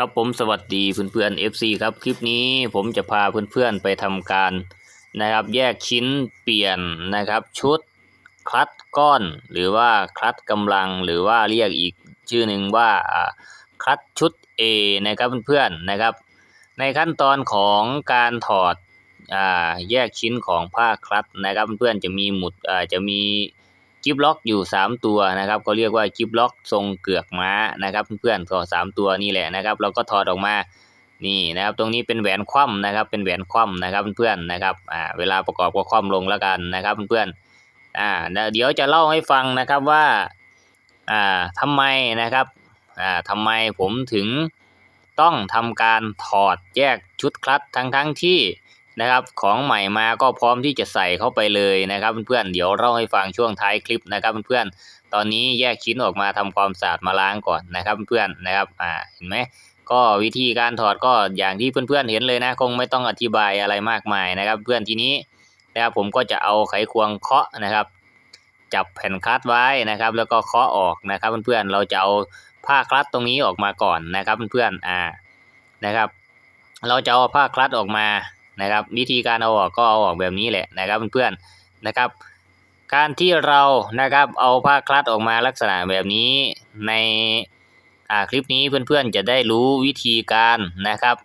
ครับผมสวัสดีเพื่อนๆ FC ครับคลิปนี้ผมจะพาเพื่อนๆไปทำการนะครับ แยกชิ้นเปลี่ยนนะครับ ชุดคลัตก้อน หรือว่าคลัตกำลังหรือว่าเรียกอีกชื่อหนึ่งว่าคลัตชุด A นะครับเพื่อนๆนะครับ ในขั้นตอนของการถอดอแยกชิ้นของผ้าคลัตนะครับเพื่อนๆจะมีหมุดจะมี กิฟล็อกอยู่ 3 ตัวนะครับเขาเรียกว่ากิฟล็อกทรงเกือกม้านะครับ เพื่อนๆก็สามตัวนี่แหละนะครับ เราก็ถอดออกมานี่นะครับ ตรงนี้เป็นแหวนคว่ำนะครับ เป็นแหวนคว่ำนะครับเพื่อนๆนะครับอ่าเวลาประกอบก็คว่ำลงแล้วกันนะครับเพื่อนๆอ่าเดี๋ยวจะเล่าให้ฟังนะครับว่าอ่าทำไมนะครับอ่าทำไมผมถึงต้องทำการถอดแยกชุดคลัตช์ทั้งทั้งๆที่ นะครับ ของใหม่มาก็พร้อมที่จะใส่เข้าไปเลยนะครับเพื่อนๆเดี๋ยวเล่าให้ฟังช่วงท้ายคลิปนะครับเพื่อนๆตอนนี้แยกชิ้นออกมาทำความสะอาดมาล้างก่อนนะครับเพื่อนๆนะครับอ่าเห็นไหมก็วิธีการถอดก็อย่างที่เพื่อนๆเห็นเลยนะ คงไม่ต้องอธิบายอะไรมากมายนะครับ เพื่อนทีนี้นะครับผมก็จะเอาไขควงเคาะนะครับ จับแผ่นคลัตไว้นะครับ แล้วก็เคาะออกนะครับเพื่อนๆเราจะเอาผ้าคลัตตรงนี้ออกมาก่อนนะครับเพื่อนๆอ่านะครับ เราจะเอาผ้าคลัตออกมา นะครับ วิธีการเอาออกก็เอาออกแบบนี้แหละนะครับเพื่อนๆนะครับ การที่เรานะครับเอาผ้าคลัตออกมาลักษณะแบบนี้ในอ่าคลิปนี้เพื่อนๆจะได้รู้วิธีการนะครับ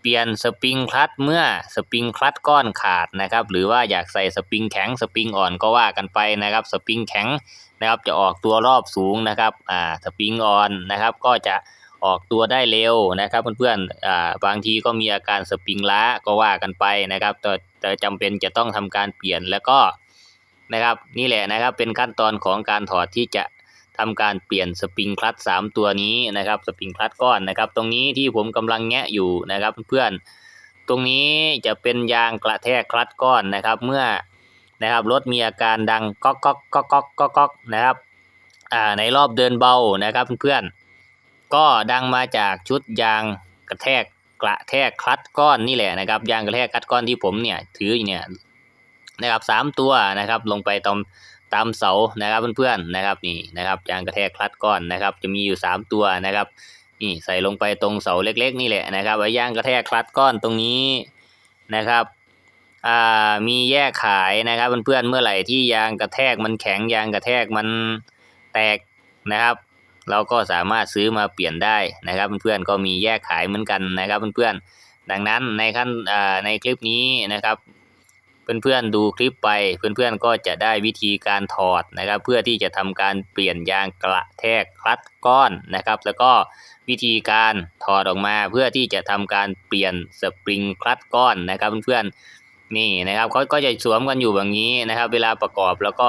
เปลี่ยนสปริงคลัตเมื่อสปริงคลัตก้อนขาดนะครับ หรือว่าอยากใส่สปริงแข็งสปริงอ่อนก็ว่ากันไปนะครับ สปริงแข็งนะครับจะออกตัวรอบสูงนะครับอ่าสปริงอ่อนนะครับก็จะ ออกตัวได้เร็วนะครับเพื่อนๆอ่าบางทีก็มีอาการสปริงล้าก็ว่ากันไปนะครับแต่แต่จำเป็นจะต้องทำการเปลี่ยนแล้วก็นะครับนี่แหละนะครับเป็นขั้นตอนของการถอดที่จะทำการเปลี่ยนสปริงคลัตสามตัวนี้นะครับสปริงคลัตก้อนนะครับ ตรงนี้ที่ผมกำลังแงะอยู่นะครับเพื่อนๆตรงนี้จะเป็นยางกระแทกคลัตก้อนนะครับ เมื่อนะครับรถมีอาการดังก๊อกก๊อกก๊อกก๊อกก๊อกก๊อกนะครับอ่าในรอบเดินเบานะครับเพื่อนๆ ก็ดังมาจากชุดยางกระแทกกระแทกคลัตช์ก้อนนี่แหละนะครับ ยางกระแทกคลัตช์ก้อนที่ผมเนี่ยถืออยู่เนี่ยนะครับสามตัวนะครับลงไปตามตามเสานะครับเพื่อนๆนะครับนี่นะครับยางกระแทกคลัตช์ก้อนนะครับ จะมีอยู่สามตัวนะครับนี่ใส่ลงไปตรงเสาเล็ก ๆ นี่แหละนะครับไอ้ยางกระแทกคลัตช์ก้อนตรงนี้นะครับอ่ามีแยกขายนะครับเพื่อนๆเมื่อไหร่ที่ยางกระแทกมันแข็งยางกระแทกมันแตกนะครับ เราก็สามารถซื้อมาเปลี่ยนได้นะครับเพื่อนๆก็มีแยกขายเหมือนกันนะครับเพื่อนๆดังนั้นในขั้นในคลิปนี้นะครับเพื่อนๆดูคลิปไปเพื่อนๆก็จะได้วิธีการถอดนะครับ เพื่อที่จะทำการเปลี่ยนยางกระแทกคลัตช์ก้อนนะครับ แล้วก็วิธีการถอดออกมาเพื่อที่จะทำการเปลี่ยนสปริงคลัตช์ก้อนนะครับเพื่อนๆนี่นะครับเขาก็จะสวมกันอยู่แบบนี้นะครับ เวลาประกอบแล้วก็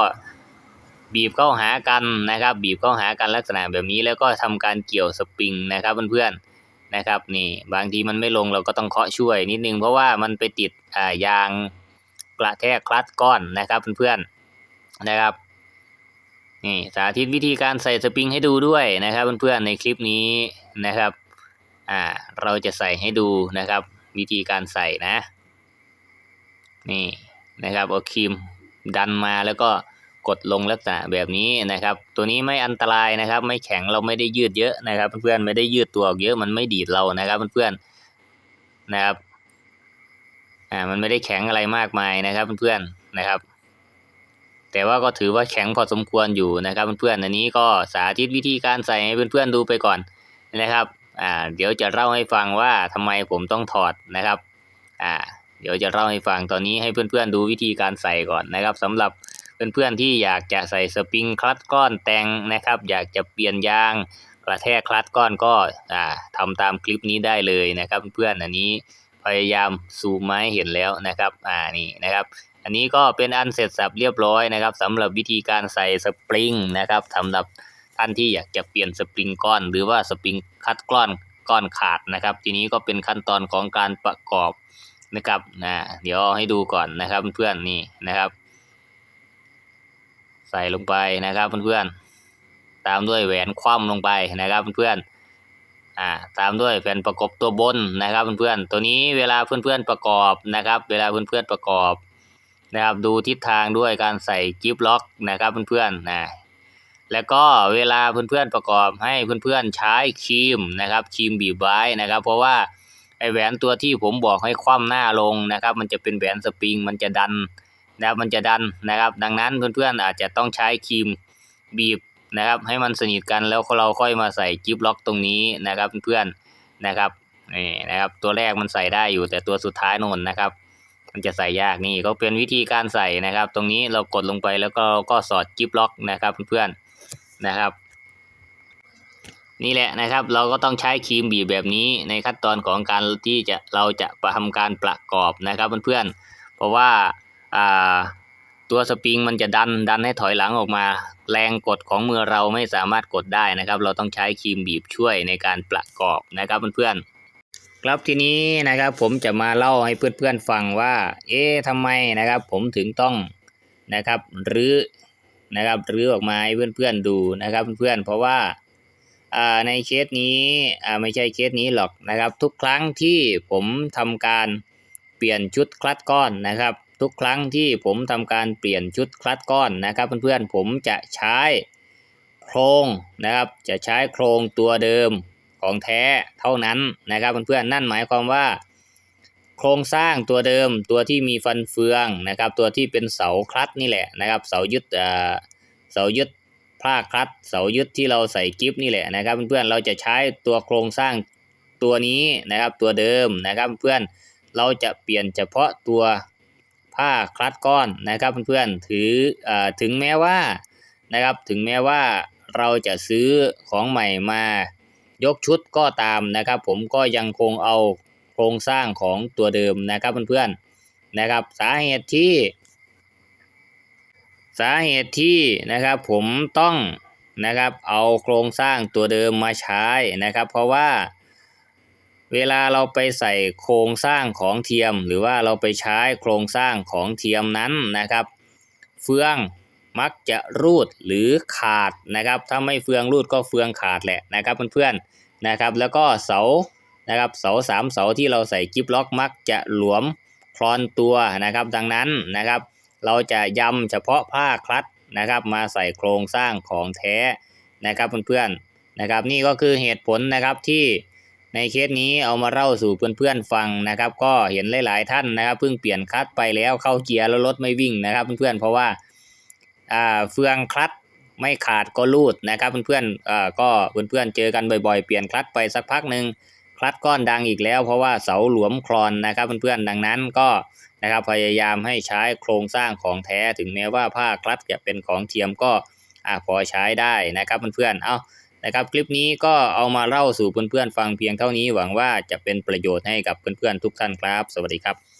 บีบเข้าหากันนะครับ บีบเข้าหากันลักษณะแบบนี้แล้วก็ทำการเกี่ยวสปริงนะครับเพื่อนๆนะครับนี่บางทีมันไม่ลงเราก็ต้องเคาะช่วยนิดนึงเพราะว่ามันไปติดอ่ายางกระแทกคลัตก้อนนะครับเพื่อนๆนะครับนี่สาธิตวิธีการใส่สปริงให้ดูด้วยนะครับเพื่อนๆในคลิปนี้นะครับอ่าเราจะใส่ให้ดูนะครับ วิธีการใส่นะนี่นะครับเอาครีมดันมาแล้วก็ กดลงลักษณะแบบนี้นะครับ ตัวนี้ไม่อันตรายนะครับ ไม่แข็งเราไม่ได้ยืดเยอะนะครับ เพื่อนๆไม่ได้ยืดตัวออกเยอะมันไม่ดีดเรานะครับเพื่อนๆนะครับอ่ามันไม่ได้แข็งอะไรมากมายนะครับเพื่อนๆนะครับ แต่ว่าก็ถือว่าแข็งพอสมควรอยู่นะครับเพื่อนๆอันนี้ก็สาธิตวิธีการใส่ให้เพื่อนๆดูไปก่อนนะครับอ่าเดี๋ยวจะเล่าให้ฟังว่าทำไมผมต้องถอดนะครับอ่าเดี๋ยวจะเล่าให้ฟังตอนนี้ให้เพื่อนๆดูวิธีการใส่ก่อนนะครับสำหรับ เพื่อนๆที่อยากจะใส่สปริงคลัตช์ก้อนแตงนะครับ อยากจะเปลี่ยนยางกระแทกคลัตช์ก้อนก็อ่าทำตามคลิปนี้ได้เลยนะครับ เพื่อนอันนี้พยายามซูมมาให้เห็นแล้วนะครับอ่านี่นะครับ อันนี้ก็เป็นอันเสร็จสับเรียบร้อยนะครับสำหรับวิธีการใส่สปริงนะครับสำหรับท่านที่อยากจะเปลี่ยนสปริงก้อน หรือว่าสปริงคัตก้อนก้อนขาดนะครับ ทีนี้ก็เป็นขั้นตอนของการประกอบนะครับนะเดี๋ยวให้ดูก่อนนะครับเพื่อนนี่นะครับ ใส่ลงไปนะครับเพื่อนๆตามด้วยแหวนคว่ำลงไปนะครับเพื่อนๆอ่าตามด้วยแผ่นประกอบตัวบนนะครับเพื่อนๆตัวนี้เวลาเพื่อนๆประกอบนะครับ เวลาเพื่อนๆประกอบนะครับดูทิศทางด้วยการใส่กิฟล็อกนะครับเพื่อนๆนะแล้วก็เวลาเพื่อนๆประกอบให้เพื่อนๆใช้ครีมนะครับครีมบีบไว้นะครับ เพราะว่าไอแหวนตัวที่ผมบอกให้คว่ำหน้าลงนะครับ มันจะเป็นแหวนสปริงมันจะดัน นะครับมันจะดันนะครับ ดังนั้นเพื่อนๆอาจจะต้องใช้ครีมบีบนะครับ ให้มันสนิทกันแล้วเราค่อยมาใส่จิ๊บล็อกตรงนี้นะครับเพื่อนๆนะครับนี่นะครับ ตัวแรกมันใส่ได้อยู่แต่ตัวสุดท้ายโน่นนะครับ มันจะใส่ยากนี่ก็เป็นวิธีการใส่นะครับ ตรงนี้เรากดลงไปแล้วก็เราก็สอดจิ๊บล็อกนะครับเพื่อนๆนะครับนี่แหละนะครับเราก็ต้องใช้ครีมบีบแบบนี้ในขั้นตอนของการที่จะเราจะทำการประกอบนะครับเพื่อนๆเพราะว่า อ่าตัวสปริงมันจะดันดันให้ถอยหลังออกมา แรงกดของมือเราไม่สามารถกดได้นะครับ เราต้องใช้ครีมบีบช่วยในการประกอบนะครับเพื่อนๆครับทีนี้นะครับผมจะมาเล่าให้เพื่อนๆฟังว่า เอ๊ะทำไมนะครับ ผมถึงต้องนะครับรื้อนะครับรื้อออกมาให้เพื่อนๆดูนะครับเพื่อนๆเพราะว่าอ่าในเคสนี้อ่าไม่ใช่เคสนี้หรอกนะครับ ทุกครั้งที่ผมทำการเปลี่ยนชุดคลัตช์ก้อนนะครับ ทุกครั้งที่ผมทำการเปลี่ยนชุดคลัตก้อนนะครับ เพื่อนๆผมจะใช้โครงนะครับ จะใช้โครงตัวเดิมของแท้เท่านั้นนะครับเพื่อนๆนั่นหมายความว่า โครงสร้างตัวเดิมตัวที่มีฟันเฟืองนะครับ ตัวที่เป็นเสาคลัตนี่แหละนะครับ เสายึดเสายึดผ้าคลัตเสายึดที่เราใส่กิฟนี่แหละนะครับเพื่อนๆเราจะใช้ตัวโครงสร้างตัวนี้นะครับ ตัวเดิมนะครับ เพื่อนเราจะเปลี่ยนเฉพาะตัว ผ้าคลัตช์ก้อนนะครับเพื่อนๆถืออถึงแม้ว่านะครับถึงแม้ว่าเราจะซื้อของใหม่มายกชุดก็ตามนะครับ ผมก็ยังคงเอาโครงสร้างของตัวเดิมนะครับเพื่อนๆนะครับสาเหตุที่ สาเหตุที่นะครับผมต้องนะครับเอาโครงสร้างตัวเดิมมาใช้นะครับ เพราะว่า เวลาเราไปใส่โครงสร้างของเทียม หรือว่าเราไปใช้โครงสร้างของเทียมนั้นนะครับ เฟืองมักจะรูดหรือขาดนะครับ ถ้าไม่เฟืองรูดก็เฟืองขาดแหละนะครับเพื่อนๆนะครับ แล้วก็เสานะครับเสาสามเสาที่เราใส่กิฟล็อกมักจะหลวมคลอนตัวนะครับ ดังนั้นนะครับ เราจะย้ำเฉพาะผ้าคลัตนะครับ มาใส่โครงสร้างของแท้นะครับเพื่อนๆนะครับ นี่ก็คือเหตุผลนะครับที่ ในเคสนี้เอามาเล่าสู่เพื่อนๆฟังนะครับ ก็เห็นหลาย ๆ ท่านนะครับเพิ่งเปลี่ยนคลัตไปแล้วเข้าเกียร์แล้วรถไม่วิ่งนะครับเพื่อนๆเพราะว่าอ่าเฟืองคลัตไม่ขาดก็รูดนะครับเพื่อนๆอ่าก็เพื่อนๆเจอกันบ่อยๆ เปลี่ยนคลัตไปสักพักหนึ่งคลัตก้อนดังอีกแล้ว เพราะว่าเสาหลวมคลอนนะครับเพื่อนๆดังนั้นก็นะครับพยายามให้ใช้โครงสร้างของแท้ถึงแม้ว่าผ้าคลัตจะเป็นของเทียมก็อ่าพอใช้ได้นะครับเพื่อนๆเอา นะครับคลิปนี้ก็เอามาเล่าสู่เพื่อนๆฟังเพียงเท่านี้หวังว่าจะเป็นประโยชน์ให้กับเพื่อนๆทุกท่านครับ สวัสดีครับ